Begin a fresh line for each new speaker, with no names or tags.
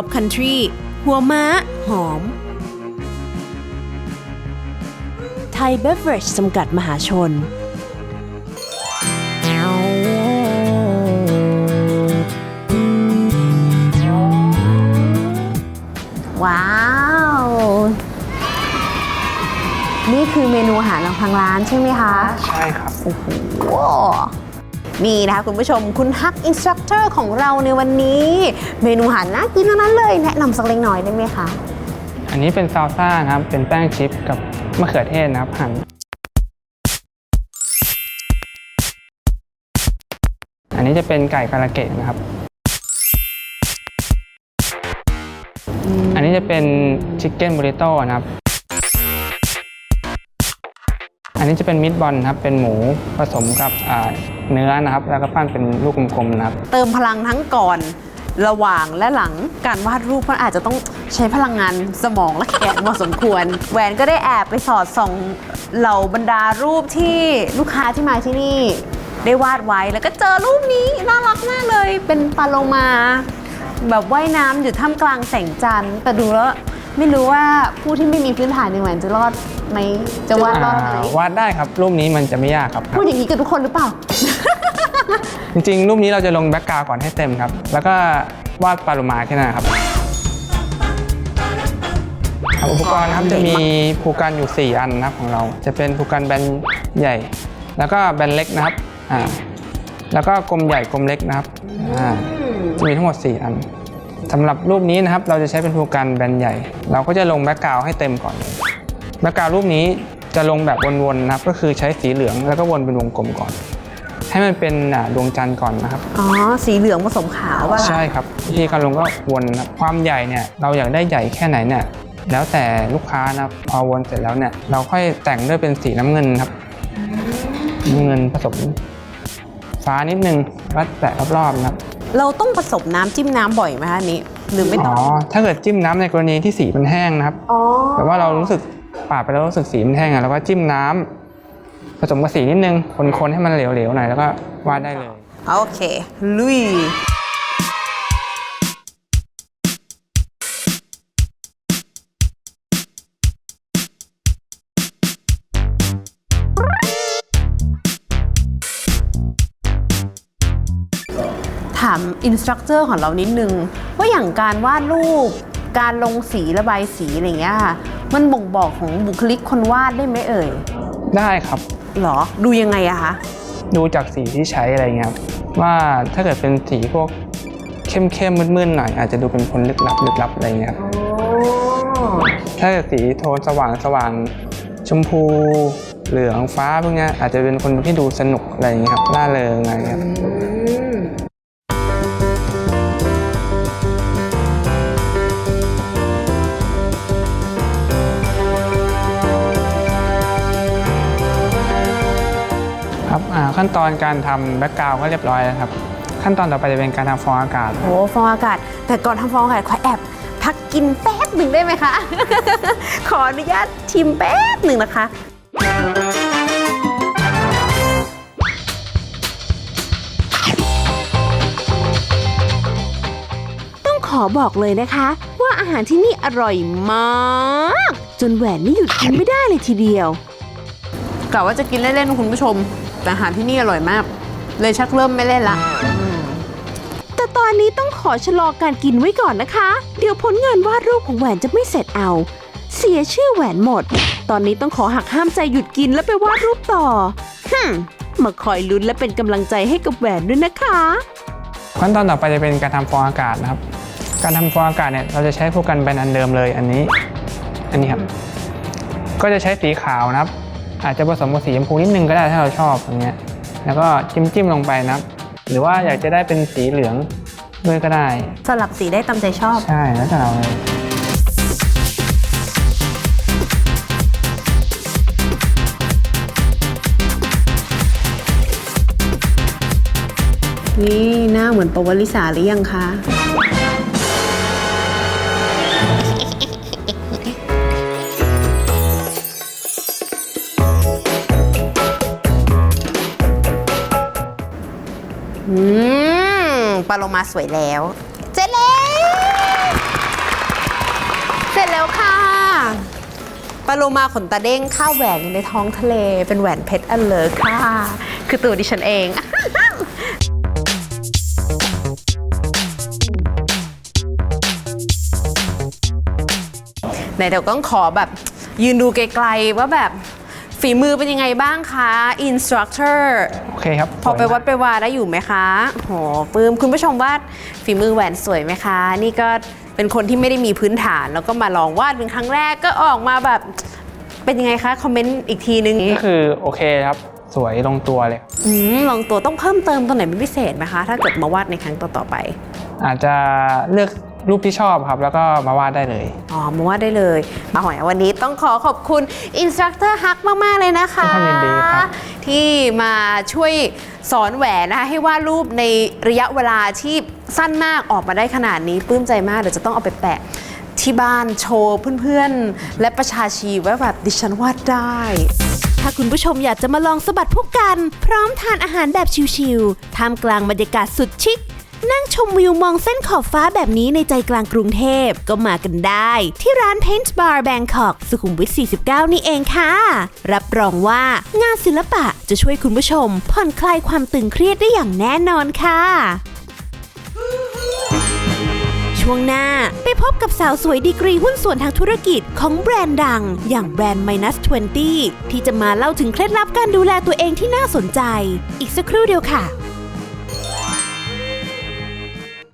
ท็อปคันทรีหัวม้า หอม ไทยเบเวอร์จจำกัดมหาชน
ว้าว นี่คือเมนูอาหารของทางร้านใช่ไหมคะ
ใช่ครับ
ว้าว นี่นะคะคุณผู้ชมคุณฮักอินสตรัคเตอร์ของเราในวันนี้ เมนูอาหารน่ากินทั้งนั้นเลย แนะนำสักเล็กน้อยได้ไหมคะ
อันนี้เป็นซาลซ่านะครับ เป็นแป้งชิพกับมะเขือเทศนะครับหั่นอันนี้จะเป็นไก่คาราเกะนะครับ อันนี้จะเป็นชิคเก้นบูริโต้นะครับ อันนี้จะเป็นมิตบอลครับ เป็นหมูผสมกับอ่าเนื้อนะครับ แล้วก็ปั้นเป็นลูกกลมๆนะครับ
เติมพลังทั้งก่อนระหว่างและหลังการวาดรูปมันอาจจะต้องใช้พลังงานสมองและแขนพอสมควร แหวนก็ได้แอบไปสอดส่องเหล่าบรรดารูปที่ลูกค้าที่มาที่นี่ ได้วาดไว้แล้วก็เจอรูปนี้น่ารักมากเลยเป็นปลาโลมา แบบว่ายน้ำอยู่ท่ามกลางแสงจันทร์แต่ดูแล้วไม่รู้ว่าผู้ที่ไม่มีพื้นฐานในแหวนจะรอด ไหมจะวาดรอดไหม
อ่าวาดได้ครับ รูปนี้มันจะไม่ยากครับ
พูดอย่างนี้กับทุกคนหรือเปล่า
จริงๆ รูปนี้เราจะลงแบ็กกราวก่อนให้เต็มครับ แล้วก็วาดปลาโลมาแค่นั้นครับครับอุปกรณ์ครับจะมีภูกันอยู่ 4 อันนะครับของเรา จะเป็นภูกันแบนใหญ่ แล้วก็แบนเล็กนะครับอ่าแล้วก็กลมใหญ่กลมเล็กนะครับอ่าจะมีทั้งหมด 4 อันสำหรับรูปนี้นะครับเราจะใช้เป็นภูกันแบนใหญ่ เราก็จะลงแบ็กกราวให้เต็มก่อน แบ็กกราวรูปนี้จะลงแบบวนๆนะครับ ก็คือใช้สีเหลืองแล้วก็วนเป็นวงกลมก่อน ให้มันเป็นอ่าดวงจันทร์ก่อนนะครับ
อ๋อ สีเหลืองผสมขาวป่ะคะ
ใช่ครับวิธีการลงก็วนนะครับความใหญ่เนี่ยเราอยากได้ใหญ่แค่ไหนเนี่ยแล้วแต่ลูกค้านะครับพอวนเสร็จแล้วเนี่ยเราค่อยแต่งด้วยเป็นสีน้ำเงินครับน้ำเงินผสมฟ้านิดนึงแล้วแตะรอบๆนะครับ
เราต้องผสมน้ำจิ้มน้ำบ่อยไหมคะอันนี้หรือไม่ต้
อ๋
อ
องถ้าเกิดจิ้มน้ำในกรณีที่สีมันแห้งนะครับ
อ๋อ
แต่ว่าเรารู้สึก ปาดไปแล้วรู้สึกสีมันแห้งอะเราก็จิ้มน้ำผสมกับสีนิดนึงคนๆให้มันเหลวๆหน่อยแล้วก็วาดได้เลย
โอเค ลุยถามอินสตรัคเตอร์ของเรานิดนึง ว่าอย่างการวาดรูป การลงสีระบายสีอะไรอย่างเงี้ยค่ะ มันบ่งบอกของบุคลิกคนวาดได้ไหมเอ่ย
ได้ครับ
หรอ ดูยังไงอะคะ
ดูจากสีที่ใช้อะไรเงี้ยครับว่าถ้าเกิดเป็นสีพวกเข้มๆมืดๆหน่อยอาจจะดูเป็นคนลึกลับลึกลับอะไรเงี้ยครับถ้าเกิดสีโทนสว่างสว่างชมพู เหลืองฟ้าพวกเนี้ยอาจจะเป็นคนที่ดูสนุกอะไรเงี้ยครับล่าเริงอะไรเงี้ยครับ ขั้นตอนการทำแบ็กกราวก็เรียบร้อยแล้วครับ ขั้นตอนต่อไปจะเป็นการทำฟองอากาศ
โอ้ฟองอากาศ แต่ก่อนทำฟองอากาศขอแอบพักกินแป๊บหนึ่งได้ไหมคะ ขออนุญาตชิมแป๊บหนึ่งนะคะ
ต้องขอบอกเลยนะคะ ว่าอาหารที่นี่อร่อยมาก จนแหวนนี่หยุดกินไม่ได้เลยทีเดียว
กะว่าจะกินเล่นๆคุณผู้ชม แต่อาหารที่นี่อร่อยมาก เลยชักเริ่มไม่เล่นละ
แต่ตอนนี้ต้องขอชะลอการกินไว้ก่อนนะคะ เดี๋ยวผลงานวาดรูปของแหวนจะไม่เสร็จเอา เสียชื่อแหวนหมด ตอนนี้ต้องขอหักห้ามใจหยุดกินแล้วไปวาดรูปต่อฮึมมาคอยลุ้นและเป็นกำลังใจให้กับแหวนด้วยนะคะ
ขั้นตอนต่อไปจะเป็นการทำฟองอากาศนะครับ การทำฟองอากาศเนี่ยเราจะใช้พวกกันแบนอันเดิมเลยอันนี้ อันนี้ครับ ก็จะใช้สีขาวนะครับ อาจจะผสมกับสีชมพูนิดนึงก็ได้ถ้าเราชอบอย่างเงี้ยแล้วก็จิ้มจิ้มๆลงไปนะครับหรือว่าอยากจะได้เป็นสีเหลืองด้วยก็ได้
สลับสีได้ตามใจชอบ
ใช่แล้วแต่เราเลย
นี่หน้าเหมือนปวลิสาหรือยังคะ อืมปลาโลมาสวยแล้วเจ๊เล็กร็จแล้วค่ะปลาโลมาขนตาเด้งข้าวแหวนอยู่ในท้องทะเล เป็นแหวนเพชรอันเลิศค่ะ คือตัวดิฉันเองไหนเดี๋ยวต้องขอแบบยืนดูไกลๆว่าแบบ ฝีมือเป็นยังไงบ้างคะ instructor
โอเคครับ
พอไป
สยมาก
วัดไปวาได้อยู่ไหมคะโหปลื้มคุณผู้ชมวาดฝีมือแหวนสวยไหมคะ นี่ก็เป็นคนที่ไม่ได้มีพื้นฐาน แล้วก็มาลองวาดเป็นครั้งแรกก็ออกมาแบบเป็นยังไงคะ คอมเมนต์อีกทีนึง
ก็คือโอเคครับสวยลงตัวเลย
อืมลองตัวต้องเพิ่มเติมตัวไหนเป็นพิเศษไหมคะ ถ้าเกิดมาวาดในครั้งต่อๆไป
อาจจะเลือก รูปที่ชอบครับ แล้วก็มาวาดได้เลย
อ๋อมาวาดได้เลยมาหอยวันนี้ต้องขอขอบคุณอินสตรัคเตอร์ฮักมาก ๆ เลยนะคะ
ด้วยความยินดีครับ
ที่มาช่วยสอนแหวนนะคะให้วาดรูปในระยะเวลาที่สั้นมากออกมาได้ขนาดนี้ปลื้มใจมาก เดี๋ยวจะต้องเอาไปแปะที่บ้านโชว์เพื่อนๆ และประชาชีว่าแบบดิฉันวาดได้
ถ้าคุณผู้ชมอยากจะมาลองสะบัดพวกกัน พร้อมทานอาหารแบบชิลๆท่ามกลางบรรยากาศสุดชิค นั่งชมวิวมองเส้นขอบฟ้าแบบนี้ในใจกลางกรุงเทพก็มากันได้ ที่ร้าน Paint Bar Bangkok สุขุมวิท 49 นี่เองค่ะ รับรองว่างานศิลปะจะช่วยคุณผู้ชม ผ่อนคลายความตึงเครียดได้อย่างแน่นอนค่ะช่วงหน้าไปพบกับสาวสวยดีกรีหุ้นส่วนทางธุรกิจของแบรนด์ดัง อย่างแบรนด์ Minus 20 ที่จะมาเล่าถึงเคล็ดลับการดูแลตัวเองที่น่าสนใจ อีกสักครู่เดียวค่ะ